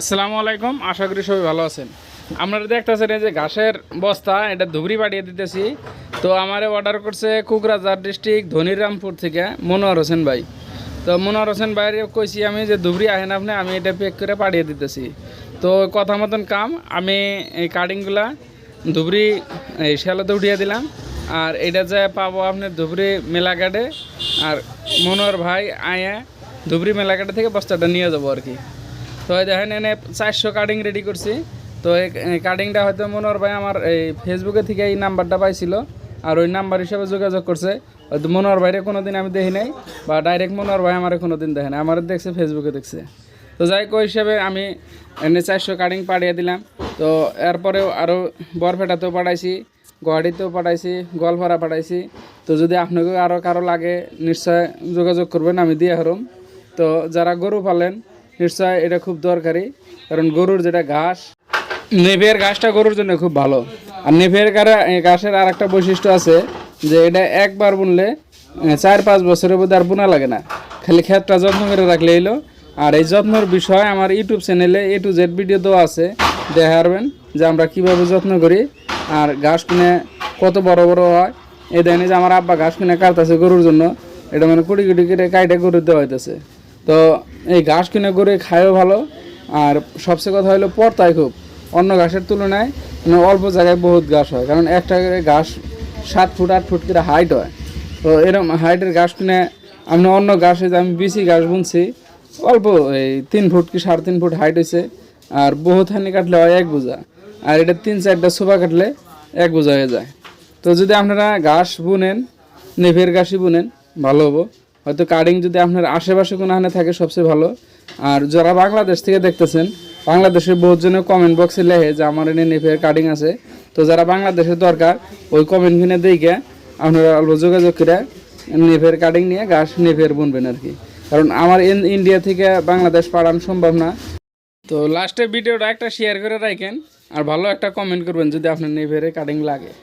আসসালামু আলাইকুম, আশা করি সবাই ভালো আছেন। আপনারা দেখতেছেন এই যে ঘাসের বস্তা, এটা ধুবড়ি পাঠিয়ে দিতেছি। তো আমারে অর্ডার করছে কুকরাঝার ডিস্ট্রিক্ট, ধনিরামপুর থেকে মনোয়ার হোসেন ভাই। তো মনোয়ার হোসেন ভাই কইছি আমি যে ধুবড়ি আহেন আপনি, আমি এটা প্যাক করে পাঠিয়ে দিতেছি। তো কথা মতন কাম, আমি এই কার্ডিংগুলা ধুবড়ি, এই শ্যালোতে উঠিয়ে দিলাম। আর এটা যে পাবো আপনি ধুবড়ি মেলাঘাটে, আর মনোয়ার ভাই আয়া ধুবড়ি মেলাঘাটে থেকে বস্তাটা নিয়ে যাব আর কি। তো দেখেন, এনে চারশো কার্ডিং রেডি করছি। তো এই কার্ডিংটা হয়তো মনোহর ভাই আমার এই ফেসবুকে থেকে এই নাম্বারটা পাইছিল, আর ওই নাম্বার হিসাবে যোগাযোগ করছে। হয়তো মনোহর ভাইরে কোনো দিন আমি দেখি নাই, বা ডাইরেক্ট মনোহর ভাই আমার কোনো দিন দেখে নাই, আমার দেখছে ফেসবুকে দেখছে। তো যাই ওই হিসাবে আমি এনে চারশো কার্ডিং পাঠিয়ে দিলাম। তো এরপরেও আরও বরপেটাতেও পাঠাইছি, গুয়াহাটিতেও পাঠাইছি, গোয়ালপাড়া পাঠাইছি। তো যদি আপনাকে আরও কারও লাগে, নিশ্চয় যোগাযোগ করবেন, আমি দিয়ে হারুম। তো যারা গরু পালেন নিশ্চয় এটা খুব দরকারি, কারণ গরুর যেটা ঘাস নেভের ঘাসটা গরুর জন্য খুব ভালো। আর নেভের ঘাসের আর একটা বৈশিষ্ট্য আছে যে এটা একবার বুনলে চার পাঁচ বছরের মধ্যে আর বোনা লাগে না। খালি ক্ষেতটা যত্ন করে রাখলে এলো আর এই যত্নর বিষয় আমার ইউটিউব চ্যানেলে এ টু জেড ভিডিও দেওয়া আছে, দেখে পারবেন যে আমরা কীভাবে যত্ন করি। আর ঘাস কিনে কত বড় বড় হয়, এই দেখেন যে আমার আব্বা ঘাস কিনে কাটতেছে গরুর জন্য, এটা মানে কুড়ি কুড়ি করে কাইটে গরুর দেওয়া হইতেছে। তো এই ঘাস কিনে করে খায়ও ভালো, আর সবচেয়ে কথা হলো পর্তায় খুব। অন্য ঘাসের তুলনায় মানে অল্প জায়গায় বহুত ঘাস হয়, কারণ একটা করে ঘাস সাত ফুট, আট ফুট করে হাইট হয়। তো এরকম হাইটের ঘাস কিনে আমি অন্য ঘাসে যে আমি বেশি ঘাস বুনছি, অল্প এই তিন ফুট কি সাড়ে তিন ফুট হাইট হয়েছে আর বহুত হানি কাটলে হয় এক বোঝা, আর এটা তিন চারটা সোফা কাটলে এক বোঝা হয়ে যায়। তো যদি আপনারা ঘাস বুনেন নেভের ঘাসই বুনেন, ভালো হব। হয়তো কাটিং যদি আপনার আশেপাশে কোনো হানে থাকে সবচেয়ে ভালো। আর যারা বাংলাদেশ থেকে দেখতেছেন, বাংলাদেশের বহুত জনে কমেন্ট বক্সে লেখে যে আমার এনে নেভের কাটিং আছে। তো যারা বাংলাদেশের দরকার, ওই কমেন্ট কিনে দেখে আপনারা অল্প যোগাযোগ করে নেভের কাটিং নিয়ে গাছ নেভের বুনবেন আর কি। কারণ আমার ইন্ডিয়া থেকে বাংলাদেশ পাঠানো সম্ভব না। তো লাস্টে ভিডিওটা একটা শেয়ার করে রাখেন, আর ভালো একটা কমেন্ট করবেন যদি আপনার নেভেরে কাটিং লাগে।